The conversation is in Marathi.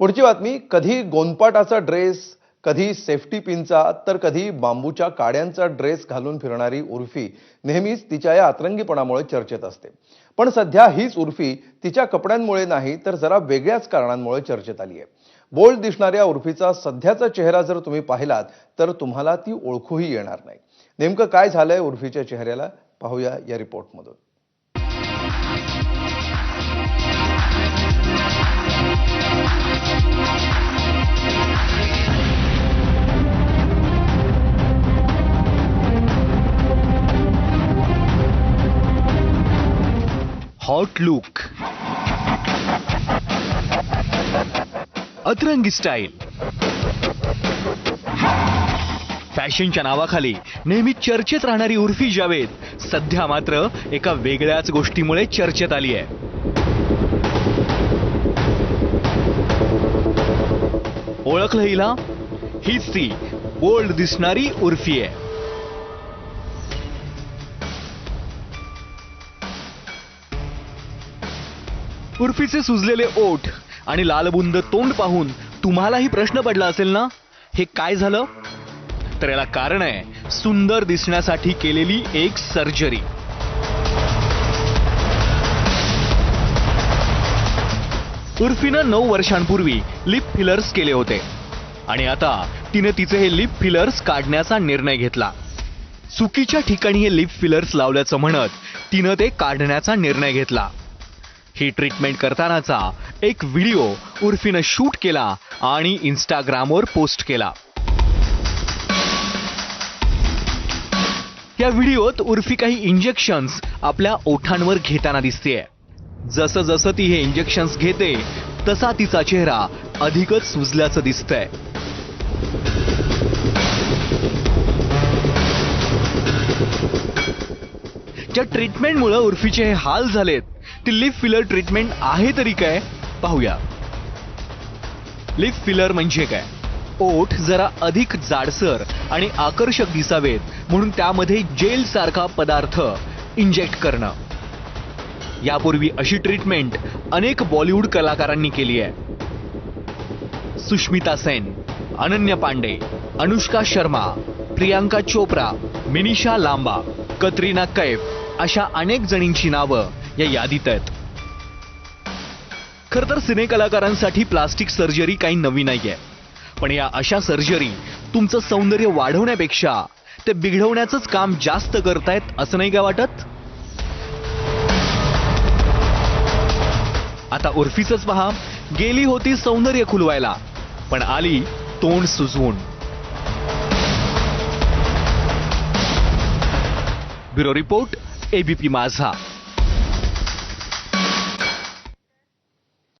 पुढची बातमी कधी गोंदपाटाचा ड्रेस कधी सेफ्टी पिनचा तर कधी बांबूच्या काड्यांचा ड्रेस घालून फिरणारी उर्फी. नेहमीच तिच्या या अतरंगीपणामुळे चर्चेत असते. पण सध्या हीच उर्फी तिच्या कपड्यांमुळे नाही तर जरा वेगळ्याच कारणांमुळे चर्चेत आली आहे बोल्ड दिसणाऱ्या उर्फीचा सध्याचा चेहरा जर तुम्ही पाहिलात तर तुम्हाला ती ओळखूही येणार नाही. नेमकं काय झालंय उर्फीच्या चेहऱ्याला? पाहूया या रिपोर्टमधून हॉट अतरंगी स्टाईल. फॅशनच्या नावाखाली नेहमी चर्चेत राहणारी उर्फी जावेद सध्या मात्र एका वेगळ्याच गोष्टीमुळे चर्चेत आली आहे. ओळखलं हिला? हीच ती बोल्ड दिसणारी उर्फी आहे. उर्फीचे सुजलेले ओठ आणि लालबुंद तोंड पाहून तुम्हालाही प्रश्न पडला असेल ना? हे काय झालं? तर याला कारण आहे सुंदर दिसण्यासाठी केलेली एक सर्जरी. उर्फीनं नऊ वर्षांपूर्वी लिप फिलर्स केले होते. आणि आता तिने तिचे हे लिप फिलर्स काढण्याचा निर्णय घेतला. चुकीच्या ठिकाणी हे लिप फिलर्स लावल्याचं म्हणत तिनं ते काढण्याचा निर्णय घेतला. ही ट्रीटमेंट करतानाचा एक व्हिडिओ उर्फीनं शूट केला आणि इंस्टाग्रामवर पोस्ट केला. या व्हिडिओत उर्फी काही इंजेक्शन्स आपल्या ओठांवर घेताना दिसतेय. जसं जसं ती हे इंजेक्शन्स घेते तसा तिचा चेहरा अधिकच सुजल्याचं दिसतंय. ज्या ट्रीटमेंटमुळे उर्फीचे हे हाल झालेत ती लिप फिलर ट्रीटमेंट आहे तरी काय? पाहूया. लिप फिलर म्हणजे काय? ओठ जरा अधिक जाडसर आणि आकर्षक दिसावेत म्हणून त्यामध्ये जेल सारखा पदार्थ इंजेक्ट करणं. यापूर्वी अशी ट्रीटमेंट अनेक बॉलिवूड कलाकारांनी केली आहे. सुष्मिता सेन अनन्य पांडे अनुष्का शर्मा प्रियांका चोप्रा मिनिषा लांबा कतरीना कैफ अशा अनेक जणींची नावं या यादीत आहेत. खर तर सिने कलाकारांसाठी प्लास्टिक सर्जरी काही नवी नाहीये. पण या अशा सर्जरी तुमचं सौंदर्य वाढवण्यापेक्षा ते बिघडवण्याचंच काम जास्त करतायत असं नाही का वाटत? आता उर्फीच पहा गेली होती सौंदर्य खुलवायला पण आली तोंड सुजवून. ब्युरो रिपोर्ट एबीपी माझा.